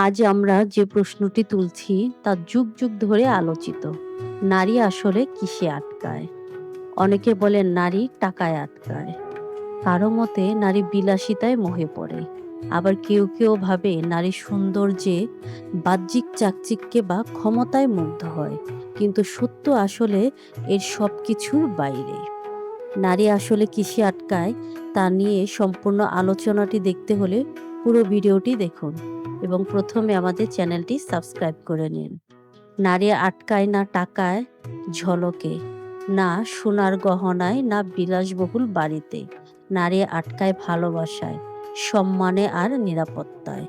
আজ আমরা যে প্রশ্নটি তুলছি তা যুগ যুগ ধরে আলোচিত। নারী আসলে কিসে আটকায়? অনেকে বলেন নারী টাকায় আটকায়। কারও মতে নারী বিলাসিতায় মোহে পড়ে। আবার কেউ কেউ ভাবে নারী সৌন্দর্যে, বাহ্যিক চাকচিক্যে বা ক্ষমতায় মুগ্ধ হয়। কিন্তু সত্য আসলে এর সব কিছুর বাইরে। নারী আসলে কিসে আটকায় তা নিয়ে সম্পূর্ণ আলোচনাটি দেখতে হলে পুরো ভিডিওটি দেখুন এবং প্রথমে আমাদের চ্যানেলটি সাবস্ক্রাইব করে নিন। নারী আটকায় না টাকায় ঝলকে, না সোনার গহনায়, না বিলাসবহুল বাড়িতে। নারী আটকায় ভালোবাসায়, সম্মানে আর নিরাপত্তায়।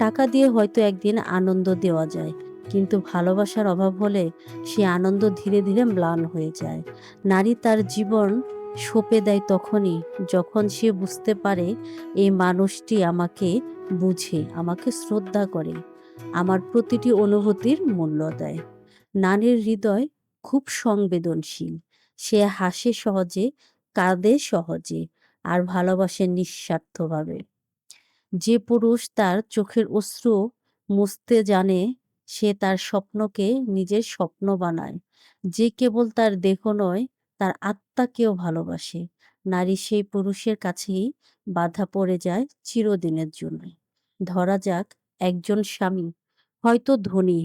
টাকা দিয়ে হয়তো একদিন আনন্দ দেওয়া যায়, কিন্তু ভালোবাসার অভাব হলে সে আনন্দ ধীরে ধীরে ম্লান হয়ে যায়। নারী তার জীবন সঁপে দেয় তখনই, যখন সে বুঝতে পারে এই মানুষটি আমাকে বুঝে, আমাকে শ্রদ্ধা করে, আমার প্রতিটি অনুভূতির মূল্য দেয়। নারীর হৃদয় খুব সংবেদনশীল, সে হাসে সহজে, কাঁদে সহজে, আর ভালোবাসে নিঃস্বার্থভাবে। যে পুরুষ তার চোখের অশ্রু মুছতে জানে, সে তার স্বপ্নকে নিজের স্বপ্ন বানায়। যে কেবল তার দেহ নয় তার আত্মাকেও ভালোবাসে। নারী সেই পুরুষের কাছেই বাধা পড়ে যায় চিরদিনের জন্য। ধরা যাক, একজন স্বামী, হয়তো ধনী।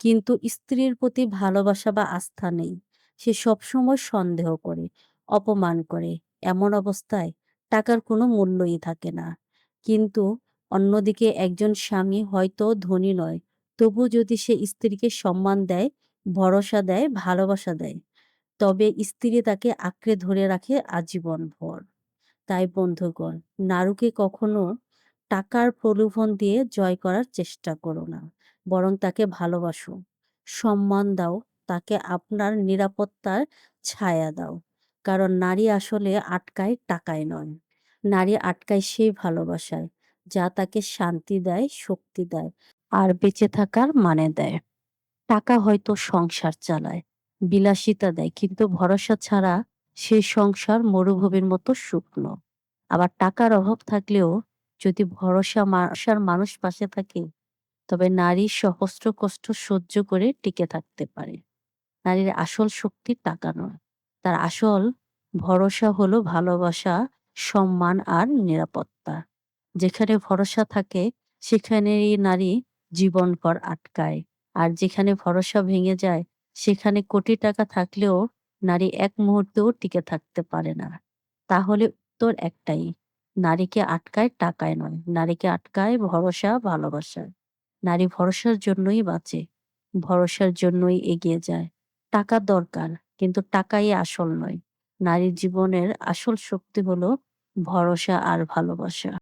কিন্তু স্ত্রীর প্রতি ভালোবাসা বা আস্থা নেই। সে সবসময় সন্দেহ করে, অপমান করে। এমন অবস্থায় টাকার কোনো মূল্যই থাকে না। কিন্তু অন্যদিকে একজন স্বামী হয়তো ধনী নয় তবু যদি সে স্ত্রীকে সম্মান দেয়, ভরসা দেয়, ভালোবাসা দেয়। তবে স্ত্রী তাকে আঁকড়ে ধরে রাখে আজীবন ভর তাই বন্ধুগণ, নারুকে কখনো টাকার প্রলোভন দিয়ে জয় করার চেষ্টা করো না, বরং তাকে ভালোবাসো, সম্মান দাও, তাকে আপনার নিরাপত্তার ছায়া দাও। কারণ নারী আসলে আটকায় টাকায় নয়, নারী আটকায় সেই ভালোবাসায়, যা তাকে শান্তি দেয়, শক্তি দেয়, আর বেঁচে থাকার মানে দেয়। টাকা হয়তো সংসার চালায় বিলাসিতা দেয়। কিন্তু ভরসা ছাড়া সে সংসার মরুভূমির মতো শুকনো। আবার টাকার অভাব থাকলেও যদি ভরসা মাসার মানুষ পাশে থাকে, তবে নারী সহস্র কষ্ট সহ্য করে টিকে থাকতে পারে। নারীর আসল শক্তি টাকা নয়। তার আসল ভরসা হলো ভালোবাসা, সম্মান আর নিরাপত্তা। যেখানে ভরসা থাকে, সেখানেই নারী জীবনকর আটকায়। আর যেখানে ভরসা ভেঙে যায় সেখানে কোটি টাকা থাকলেও নারী এক মুহূর্তেও টিকে থাকতে পারে না। তাহলে উত্তর একটাই, নারীকে আটকায় টাকায় নয়, নারীকে আটকায় ভরসা, ভালোবাসা। নারী ভরসার জন্যই বাঁচে, ভরসার জন্যই এগিয়ে যায়। টাকা দরকার, কিন্তু টাকাই আসল নয়। নারীর জীবনের আসল শক্তি হলো ভরসা আর ভালোবাসা।